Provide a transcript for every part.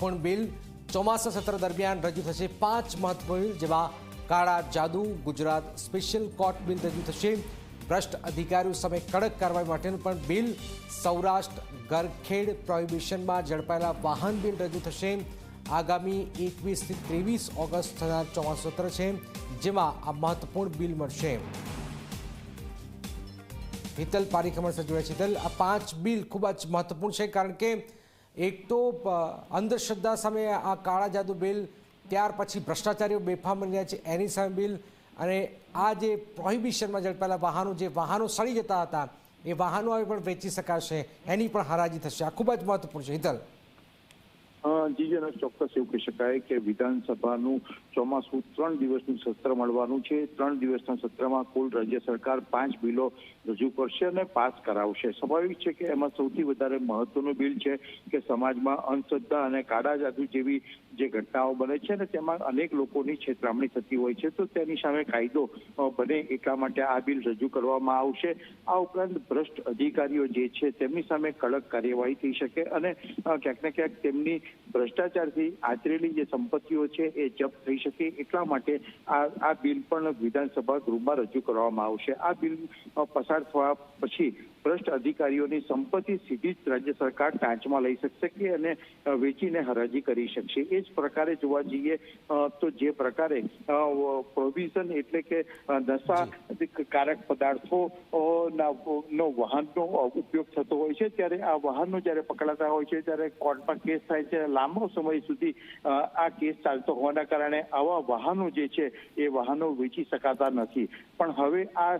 પણ બિલ ચોમાસા સત્ર દરમિયાન રજૂ થશે પાંચ મહત્વપૂર્ણ બિલ, જેમાં કાળા જાદુ, ગુજરાત સ્પેશિયલ કોર્ટ બિલ રજૂ થશે. ભ્રષ્ટ અધિકારીઓ સામે કડક કાર્યવાહી માટેનું પણ બિલ. સૌરાષ્ટ્ર ગરખેડ પ્રોહિબિશનમાં ઝડપાયેલા વાહન બિલ રજૂ થશે. આગામી એકવીસથી ત્રેવીસ ઓગસ્ટ થનાર ચોમાસું સત્ર છે, જેમાં આ મહત્વપૂર્ણ બિલ મળશે. હિતલ પારીખમણ સાથે જોડાયા છે હિતલ. આ પાંચ બિલ ખૂબ જ મહત્વપૂર્ણ છે, કારણ કે એક તો અંધશ્રદ્ધા સામે આ કાળા જાદુ બિલ, ત્યાર પછી ભ્રષ્ટાચારીઓ બેફામ રહ્યા છે, એની સામે બિલ. અને આ જે પ્રોહિબિશનમાં ઝડપાયેલા વાહનો, જે વાહનો સડી જતા હતા, એ વાહનો હવે પણ વેચી શકાશે, એની પણ હરાજી થશે. આ ખૂબ જ મહત્વપૂર્ણ છે. હિતલ. અ, ચોક્કસ એવું કહી શકાય કે વિધાનસભાનું ચોમાસું ત્રણ દિવસનું સત્ર મળવાનું છે. ત્રણ દિવસના સત્રમાં કુલ રાજ્ય સરકાર પાંચ બિલો રજૂ કરશે અને પાસ કરાવશે. સ્વાભાવિક છે કે એમાં સૌથી વધારે મહત્વનું બિલ છે કે સમાજમાં અંધશ્રદ્ધા અને કાળા જાદુ જેવી જે ઘટનાઓ બને છે ને તેમાં અનેક લોકોની છેતરામણી થતી હોય છે તો તેની સામે કાયદો બને એટલા માટે આ બિલ રજૂ કરવામાં આવશે. આ ઉપરાંત ભ્રષ્ટ અધિકારીઓ જે છે તેમની સામે કડક કાર્યવાહી થઈ શકે અને ક્યાંક ને ક્યાંક તેમની ભ્રષ્ટાચારથી આચરેલી જે સંપત્તિઓ છે એ જપ્ત થઈ શકે એટલા માટે આ આ બિલ પણ વિધાનસભા ગૃહમાં રજૂ કરવામાં આવશે. આ બિલ પસાર થવા પછી ભ્રષ્ટ અધિકારીઓની સંપત્તિ સીધી જ રાજ્ય સરકાર ટાંચમાં લઈ શકશે કે અને વેચીને હરાજી કરી શકશે? એ જ પ્રકારે જોવા જઈએ તો જે પ્રકારે પ્રોવિઝન એટલે કે નશા કારક પદાર્થો નો વાહનનો ઉપયોગ થતો હોય છે. ત્યારે આ વાહનો જ્યારે પકડાતા હોય છે, ત્યારે કોર્ટમાં કેસ થાય છે. લાંબો સમય સુધી આ કેસ ચાલતો હોવાના કારણે આવા વાહનો જે છે, એ વાહનો વેચી શકાતા નથી. પણ હવે આ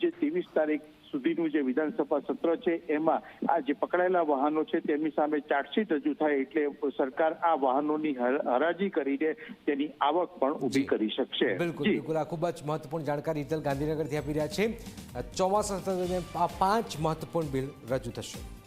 જે ત્રેવીસ તારીખ સુધીનું જે વિધાનસભા સત્ર છે એમાં આ જે પકડાયેલા વાહનો છે તેમની સામે ચાર્જશીટ રજૂ થાય એટલે સરકાર આ વાહનોની હર- હરાજી કરીને તેની આવક પણ ઊભી કરી શકશે. બિલકુલ બિલકુલ. આ ખૂબ જ મહત્વપૂર્ણ જાણકારી હિતલ ગાંધીનગરથી આપી રહ્યા છે. ચોમાસા દરમિયાન પાંચ મહત્વપૂર્ણ બિલ રજૂ થશે.